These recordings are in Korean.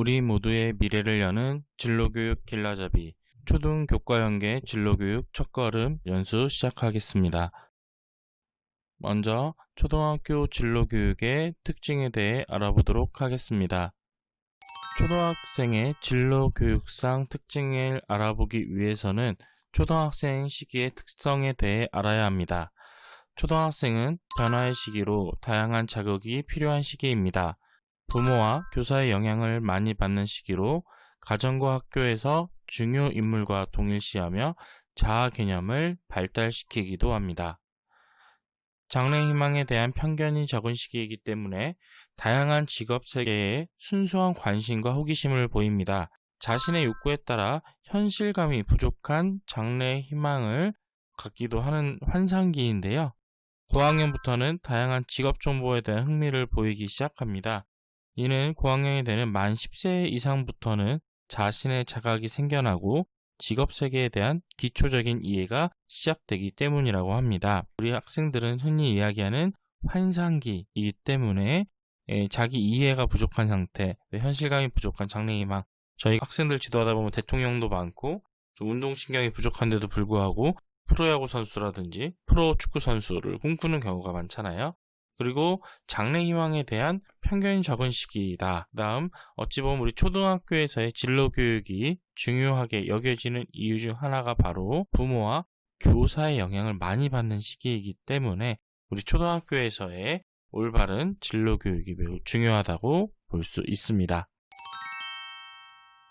우리 모두의 미래를 여는 진로교육 길라잡이 초등 교과연계 진로교육 첫걸음 연수 시작하겠습니다. 먼저 초등학교 진로교육의 특징에 대해 알아보도록 하겠습니다. 초등학생의 진로교육상 특징을 알아보기 위해서는 초등학생 시기의 특성에 대해 알아야 합니다. 초등학생은 변화의 시기로 다양한 자극이 필요한 시기입니다. 부모와 교사의 영향을 많이 받는 시기로 가정과 학교에서 중요 인물과 동일시하며 자아 개념을 발달시키기도 합니다. 장래 희망에 대한 편견이 적은 시기이기 때문에 다양한 직업 세계에 순수한 관심과 호기심을 보입니다. 자신의 욕구에 따라 현실감이 부족한 장래 희망을 갖기도 하는 환상기인데요. 고학년부터는 다양한 직업 정보에 대한 흥미를 보이기 시작합니다. 이는 고학년이 되는 만 10세 이상부터는 자신의 자각이 생겨나고 직업 세계에 대한 기초적인 이해가 시작되기 때문이라고 합니다. 우리 학생들은 흔히 이야기하는 환상기이기 때문에 자기 이해가 부족한 상태, 현실감이 부족한 장래희망, 저희 학생들 지도하다 보면 대통령도 많고 운동신경이 부족한데도 불구하고 프로야구 선수라든지 프로 축구 선수를 꿈꾸는 경우가 많잖아요. 그리고 장래 희망에 대한 편견이 적은 시기이다. 다음 어찌 보면 우리 초등학교에서의 진로 교육이 중요하게 여겨지는 이유 중 하나가 바로 부모와 교사의 영향을 많이 받는 시기이기 때문에 우리 초등학교에서의 올바른 진로 교육이 매우 중요하다고 볼 수 있습니다.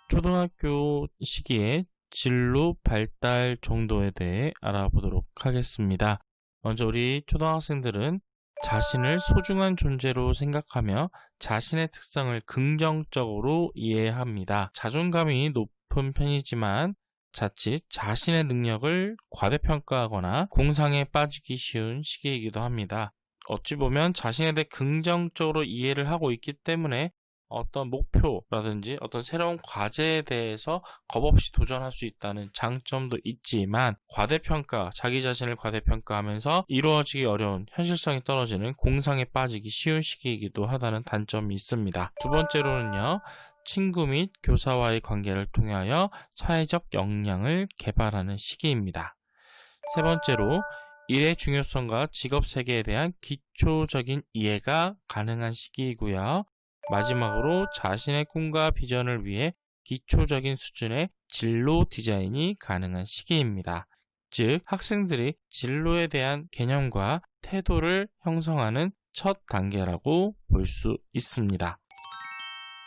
초등학교 시기에 진로 발달 정도에 대해 알아보도록 하겠습니다. 먼저 우리 초등학생들은 자신을 소중한 존재로 생각하며 자신의 특성을 긍정적으로 이해합니다. 자존감이 높은 편이지만 자칫 자신의 능력을 과대평가하거나 공상에 빠지기 쉬운 시기이기도 합니다. 어찌 보면 자신에 대해 긍정적으로 이해를 하고 있기 때문에 어떤 목표라든지 어떤 새로운 과제에 대해서 겁 없이 도전할 수 있다는 장점도 있지만 과대평가, 자기 자신을 과대평가하면서 이루어지기 어려운 현실성이 떨어지는 공상에 빠지기 쉬운 시기이기도 하다는 단점이 있습니다. 두 번째로는요. 친구 및 교사와의 관계를 통하여 사회적 역량을 개발하는 시기입니다. 세 번째로 일의 중요성과 직업 세계에 대한 기초적인 이해가 가능한 시기이고요. 마지막으로 자신의 꿈과 비전을 위해 기초적인 수준의 진로 디자인이 가능한 시기입니다. 즉, 학생들이 진로에 대한 개념과 태도를 형성하는 첫 단계라고 볼 수 있습니다.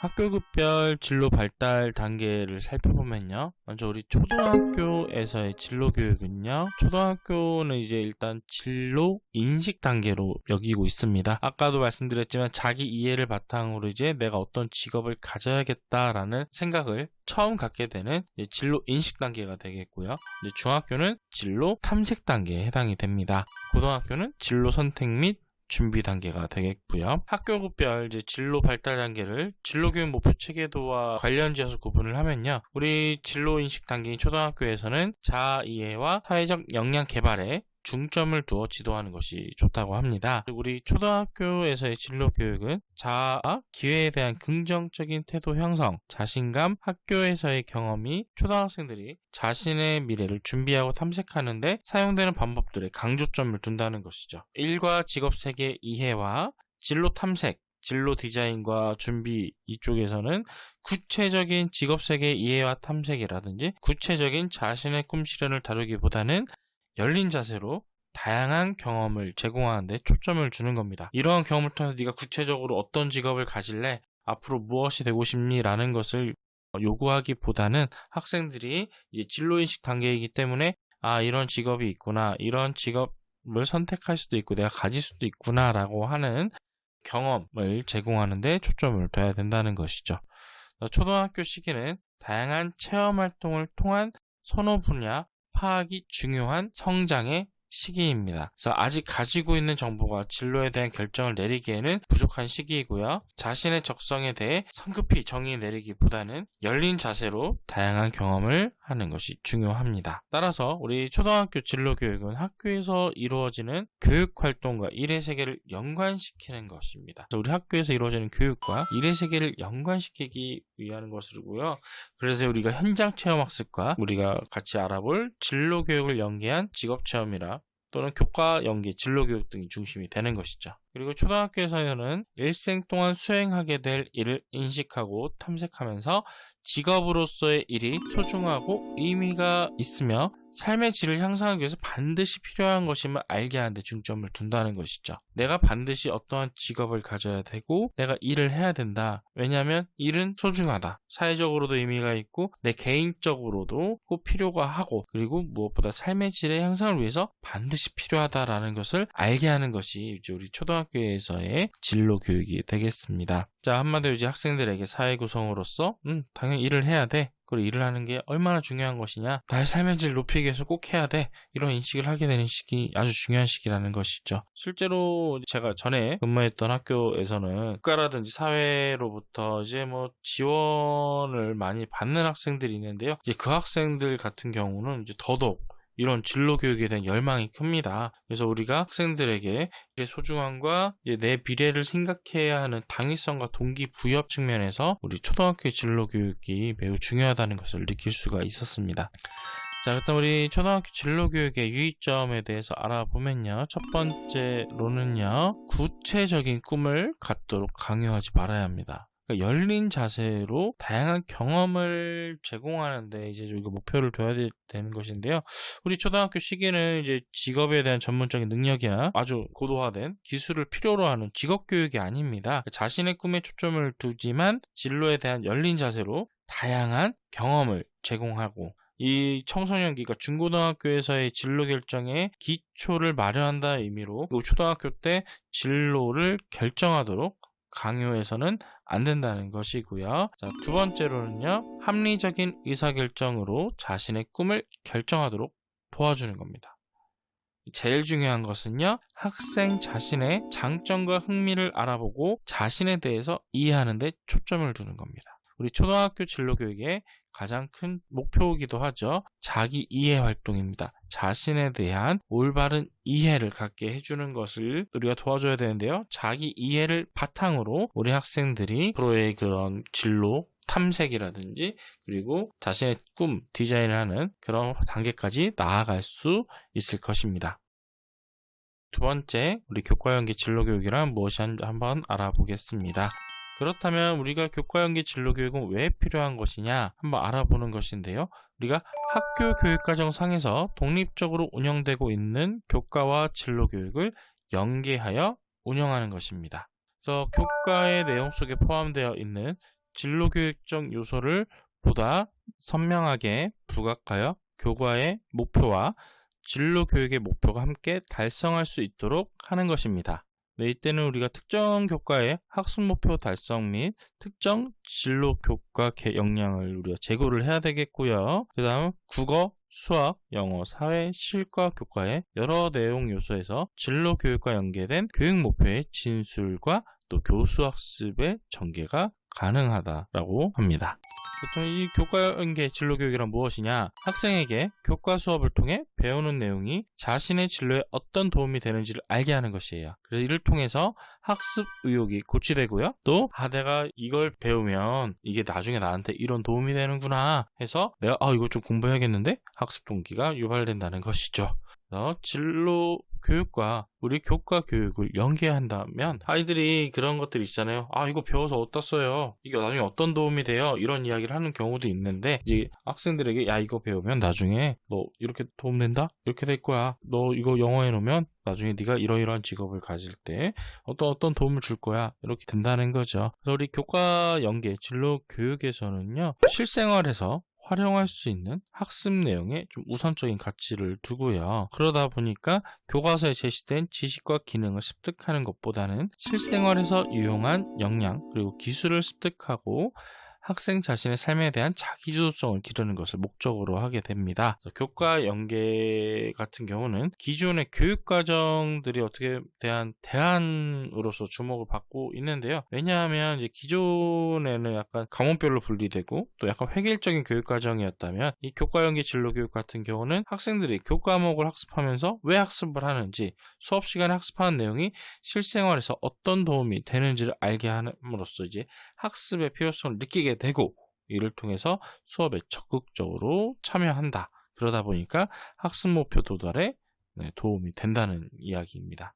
학교급별 진로 발달 단계를 살펴보면요. 먼저 우리 초등학교에서의 진로 교육은요. 초등학교는 이제 일단 진로 인식 단계로 여기고 있습니다. 아까도 말씀드렸지만 자기 이해를 바탕으로 이제 내가 어떤 직업을 가져야겠다라는 생각을 처음 갖게 되는 진로 인식 단계가 되겠고요. 중학교는 진로 탐색 단계에 해당이 됩니다. 고등학교는 진로 선택 및 준비 단계가 되겠고요. 학교급별 이제 진로 발달 단계를 진로교육 목표 체계도와 관련지어서 구분을 하면요. 우리 진로 인식 단계인 초등학교에서는 자아 이해와 사회적 역량 개발에 중점을 두어 지도하는 것이 좋다고 합니다. 우리 초등학교에서의 진로 교육은 자아, 기회에 대한 긍정적인 태도 형성, 자신감, 학교에서의 경험이 초등학생들이 자신의 미래를 준비하고 탐색하는데 사용되는 방법들에 강조점을 둔다는 것이죠. 일과 직업 세계 이해와 진로 탐색, 진로 디자인과 준비 이쪽에서는 구체적인 직업 세계 이해와 탐색이라든지 구체적인 자신의 꿈 실현을 다루기보다는 열린 자세로 다양한 경험을 제공하는데 초점을 주는 겁니다. 이러한 경험을 통해서 네가 구체적으로 어떤 직업을 가질래? 앞으로 무엇이 되고 싶니? 라는 것을 요구하기보다는 학생들이 진로인식 단계이기 때문에 아, 이런 직업이 있구나. 이런 직업을 선택할 수도 있고 내가 가질 수도 있구나. 라고 하는 경험을 제공하는데 초점을 둬야 된다는 것이죠. 초등학교 시기는 다양한 체험 활동을 통한 선호 분야, 파악이 중요한 성장의 시기입니다. 그래서 아직 가지고 있는 정보가 진로에 대한 결정을 내리기에는 부족한 시기이고요. 자신의 적성에 대해 성급히 정의 내리기보다는 열린 자세로 다양한 경험을 하는 것이 중요합니다. 따라서 우리 초등학교 진로 교육은 학교에서 이루어지는 교육 활동과 일의 세계를 연관시키는 것입니다. 우리 학교에서 이루어지는 교육과 일의 세계를 연관시키기 위한 것이고요. 그래서 우리가 현장 체험 학습과 우리가 같이 알아볼 진로 교육을 연계한 직업 체험이라 또는 교과 연계, 진로 교육 등이 중심이 되는 것이죠. 그리고 초등학교에서는 일생 동안 수행하게 될 일을 인식하고 탐색하면서 직업으로서의 일이 소중하고 의미가 있으며 삶의 질을 향상하기 위해서 반드시 필요한 것임을 알게 하는데 중점을 둔다는 것이죠. 내가 반드시 어떠한 직업을 가져야 되고 내가 일을 해야 된다. 왜냐하면 일은 소중하다. 사회적으로도 의미가 있고 내 개인적으로도 꼭 필요가 하고 그리고 무엇보다 삶의 질의 향상을 위해서 반드시 필요하다라는 것을 알게 하는 것이 이제 우리 초등학교에서의 진로 교육이 되겠습니다. 자 한마디로 이제 학생들에게 사회 구성으로서 음 당연히 일을 해야 돼. 그리고 일을 하는 게 얼마나 중요한 것이냐. 나의 삶의 질 높이기 위해서 꼭 해야 돼. 이런 인식을 하게 되는 시기, 아주 중요한 시기라는 것이죠. 실제로 제가 전에 근무했던 학교에서는 국가라든지 사회로부터 이제 뭐 지원을 많이 받는 학생들이 있는데요. 이제 그 학생들 같은 경우는 이제 더더욱 이런 진로 교육에 대한 열망이 큽니다. 그래서 우리가 학생들에게 소중함과 내 미래를 생각해야 하는 당위성과 동기 부여 측면에서 우리 초등학교 진로 교육이 매우 중요하다는 것을 느낄 수가 있었습니다. 자, 일단 우리 초등학교 진로 교육의 유의점에 대해서 알아보면요. 첫 번째로는요. 구체적인 꿈을 갖도록 강요하지 말아야 합니다. 그러니까 열린 자세로 다양한 경험을 제공하는데 이제 우리가 목표를 둬야 되 는 것인데요. 우리 초등학교 시기는 이제 직업에 대한 전문적인 능력이나 아주 고도화된 기술을 필요로 하는 직업 교육이 아닙니다. 자신의 꿈에 초점을 두지만 진로에 대한 열린 자세로 다양한 경험을 제공하고 이 청소년기가 중고등학교에서의 진로 결정에 기초를 마련한다 의미로 초등학교 때 진로를 결정하도록 강요해서는 안 된다는 것이고요. 자, 두 번째로는요. 합리적인 의사결정으로 자신의 꿈을 결정하도록 도와주는 겁니다. 제일 중요한 것은요. 학생 자신의 장점과 흥미를 알아보고 자신에 대해서 이해하는 데 초점을 두는 겁니다. 우리 초등학교 진로 교육의 가장 큰 목표이기도 하죠. 자기 이해 활동입니다. 자신에 대한 올바른 이해를 갖게 해주는 것을 우리가 도와줘야 되는데요. 자기 이해를 바탕으로 우리 학생들이 프로의 그런 진로 탐색이라든지 그리고 자신의 꿈 디자인을 하는 그런 단계까지 나아갈 수 있을 것입니다. 두 번째, 우리 교과 연계 진로 교육이란 무엇인지 한번 알아보겠습니다. 그렇다면 우리가 교과 연계 진로 교육은 왜 필요한 것이냐 한번 알아보는 것인데요. 우리가 학교 교육과정 상에서 독립적으로 운영되고 있는 교과와 진로 교육을 연계하여 운영하는 것입니다. 그래서 교과의 내용 속에 포함되어 있는 진로 교육적 요소를 보다 선명하게 부각하여 교과의 목표와 진로 교육의 목표가 함께 달성할 수 있도록 하는 것입니다. 네, 이때는 우리가 특정 교과의 학습 목표 달성 및 특정 진로 교과 역량을 우리가 제고를 해야 되겠고요. 그 다음 국어, 수학, 영어, 사회, 실과 교과의 여러 내용 요소에서 진로 교육과 연계된 교육 목표의 진술과 또 교수 학습의 전개가 가능하다라고 합니다. 보통 이 교과 연계 진로 교육이란 무엇이냐? 학생에게 교과 수업을 통해 배우는 내용이 자신의 진로에 어떤 도움이 되는지를 알게 하는 것이에요. 그래서 이를 통해서 학습 의욕이 고취되고요. 또, 아, 내가 이걸 배우면 이게 나중에 나한테 이런 도움이 되는구나 해서 내가, 아, 이거 좀 공부해야겠는데? 학습 동기가 유발된다는 것이죠. 진로 교육과 우리 교과 교육을 연계한다면 아이들이 그런 것들 있잖아요. 아 이거 배워서 어디다 써요? 이게 나중에 어떤 도움이 돼요? 이런 이야기를 하는 경우도 있는데 이제 학생들에게 야 이거 배우면 나중에 너 이렇게 도움 된다? 이렇게 될 거야. 너 이거 영어 해놓으면 나중에 네가 이러이러한 직업을 가질 때 어떤 어떤 도움을 줄 거야 이렇게 된다는 거죠. 그래서 우리 교과 연계 진로 교육에서는요 실생활에서 활용할 수 있는 학습 내용에 좀 우선적인 가치를 두고요. 그러다 보니까 교과서에 제시된 지식과 기능을 습득하는 것보다는 실생활에서 유용한 역량 그리고 기술을 습득하고 학생 자신의 삶에 대한 자기주도성을 기르는 것을 목적으로 하게 됩니다. 교과 연계 같은 경우는 기존의 교육 과정들이 어떻게 대한 대안으로서 주목을 받고 있는데요. 왜냐하면 이제 기존에는 약간 과목별로 분리되고 또 약간 획일적인 교육 과정이었다면 이 교과 연계 진로 교육 같은 경우는 학생들이 교과목을 학습하면서 왜 학습을 하는지 수업 시간에 학습하는 내용이 실생활에서 어떤 도움이 되는지를 알게 함으로써 이제 학습의 필요성을 느끼게 되고 이를 통해서 수업에 적극적으로 참여한다. 그러다 보니까 학습 목표 도달에 네, 도움이 된다는 이야기입니다.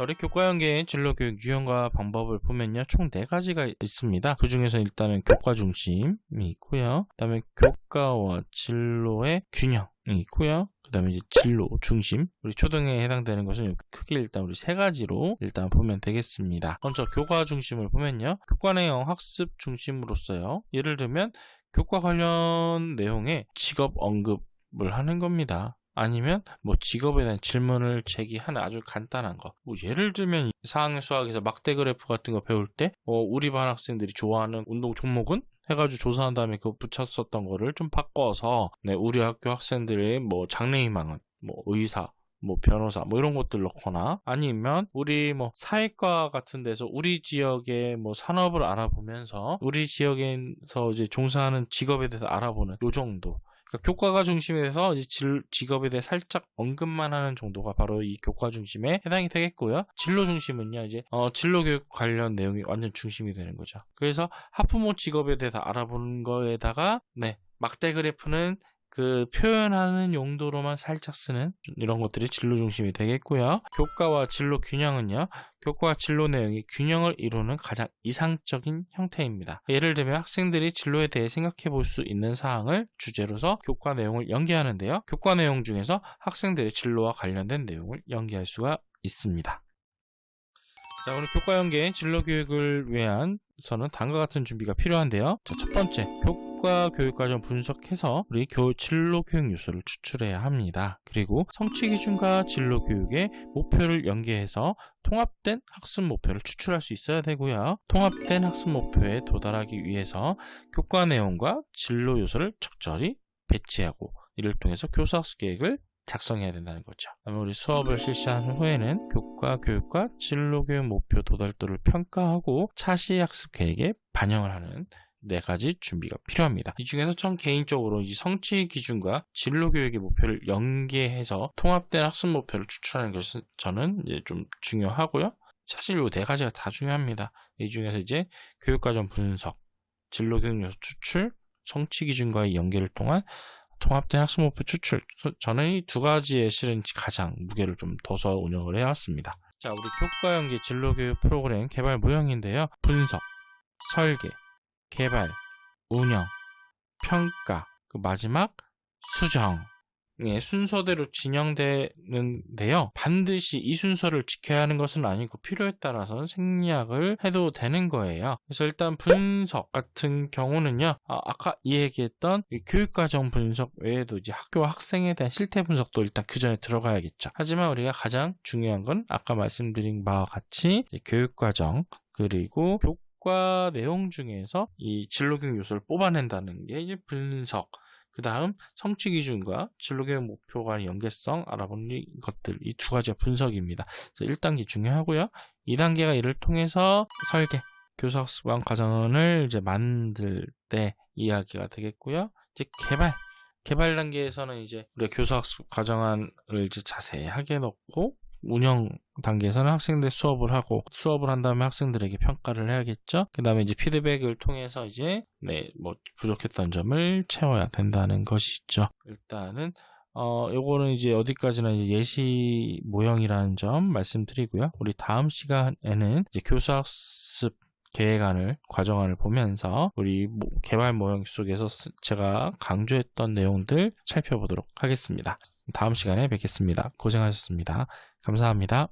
우리 교과 연계의 진로 교육 유형과 방법을 보면요. 총 네 가지가 있습니다. 그 중에서 일단은 교과 중심이 있고요. 그 다음에 교과와 진로의 균형이 있고요. 그 다음에 이제 진로 중심. 우리 초등에 해당되는 것은 크게 일단 우리 세 가지로 일단 보면 되겠습니다. 먼저 교과 중심을 보면요. 교과 내용 학습 중심으로서요. 예를 들면 교과 관련 내용의 직업 언급을 하는 겁니다. 아니면 뭐 직업에 대한 질문을 제기하는 아주 간단한 거. 뭐 예를 들면 4학년 수학에서 막대 그래프 같은 거 배울 때 어, 우리 반 학생들이 좋아하는 운동 종목은 해가지고 조사한 다음에 그거 붙였었던 거를 좀 바꿔서 네, 우리 학교 학생들의 뭐 장래희망은 뭐 의사 뭐 변호사 뭐 이런 것들 넣거나 아니면 우리 뭐 사회과 같은 데서 우리 지역의 뭐 산업을 알아보면서 우리 지역에서 이제 종사하는 직업에 대해서 알아보는 요 정도 그러니까 교과가 중심에서 질, 직업에 대해 살짝 언급만 하는 정도가 바로 이 교과 중심에 해당이 되겠고요. 진로 중심은요, 이제 어, 진로 교육 관련 내용이 완전 중심이 되는 거죠. 그래서 학부모 직업에 대해서 알아보는 거에다가 네 막대 그래프는 그 표현하는 용도로만 살짝 쓰는 이런 것들이 진로 중심이 되겠고요. 교과와 진로 균형은요. 교과와 진로 내용이 균형을 이루는 가장 이상적인 형태입니다. 예를 들면 학생들이 진로에 대해 생각해 볼 수 있는 사항을 주제로서 교과 내용을 연계하는데요. 교과 내용 중에서 학생들의 진로와 관련된 내용을 연계할 수가 있습니다. 자, 오늘 교과 연계 진로 교육을 위한 저는 다음과 같은 준비가 필요한데요. 자, 첫 번째, 교 과 교육 과정 분석해서 우리 교 진로 교육 요소를 추출해야 합니다. 그리고 성취 기준과 진로 교육의 목표를 연계해서 통합된 학습 목표를 추출할 수 있어야 되고요. 통합된 학습 목표에 도달하기 위해서 교과 내용과 진로 요소를 적절히 배치하고 이를 통해서 교사 학습 계획을 작성해야 된다는 거죠. 우리 수업을 실시한 후에는 교과 교육과 진로 교육 목표 도달도를 평가하고 차시 학습 계획에 반영을 하는 네 가지 준비가 필요합니다. 이 중에서 전 개인적으로 이 성취 기준과 진로 교육의 목표를 연계해서 통합된 학습 목표를 추출하는 것은 저는 이제 좀 중요하고요. 사실 이 네 가지가 다 중요합니다. 이 중에서 이제 교육과정 분석, 진로 교육 요소 추출, 성취 기준과의 연계를 통한 통합된 학습 목표 추출. 저는 이 두 가지에 실은 가장 무게를 좀 둬서 운영을 해왔습니다. 자, 우리 교과 연계 진로 교육 프로그램 개발 모형인데요. 분석, 설계, 개발, 운영, 평가, 그 마지막 수정. 예, 순서대로 진행되는데요. 반드시 이 순서를 지켜야 하는 것은 아니고 필요에 따라서는 생략을 해도 되는 거예요. 그래서 일단 분석 같은 경우는요. 아, 까 얘기했던 교육과정 분석 외에도 이제 학교 학생에 대한 실태 분석도 일단 그 전에 들어가야겠죠. 하지만 우리가 가장 중요한 건 아까 말씀드린 바와 같이 교육과정 그리고 교 과 내용 중에서 이 진로교육 요소를 뽑아낸다는 게 이제 분석 그 다음 성취 기준과 진로계획 목표 간의 연계성 알아보는 것들 이 두 가지가 분석입니다. 1단계 중요하고요. 2단계가 이를 통해서 설계, 교사학습관 과정을 이제 만들 때 이야기가 되겠고요. 이제 개발, 개발 단계에서는 이제 우리가 교사학습 과정안을 이제 자세하게 넣고 운영 단계에서는 학생들 수업을 하고 수업을 한 다음에 학생들에게 평가를 해야겠죠. 그 다음에 이제 피드백을 통해서 이제 네 뭐 부족했던 점을 채워야 된다는 것이죠. 일단은 어 요거는 이제 어디까지나 이제 예시 모형이라는 점 말씀드리고요. 우리 다음 시간에는 이제 교사학습 계획안을 과정안을 보면서 우리 개발 모형 속에서 제가 강조했던 내용들 살펴보도록 하겠습니다. 다음 시간에 뵙겠습니다. 고생하셨습니다. 감사합니다.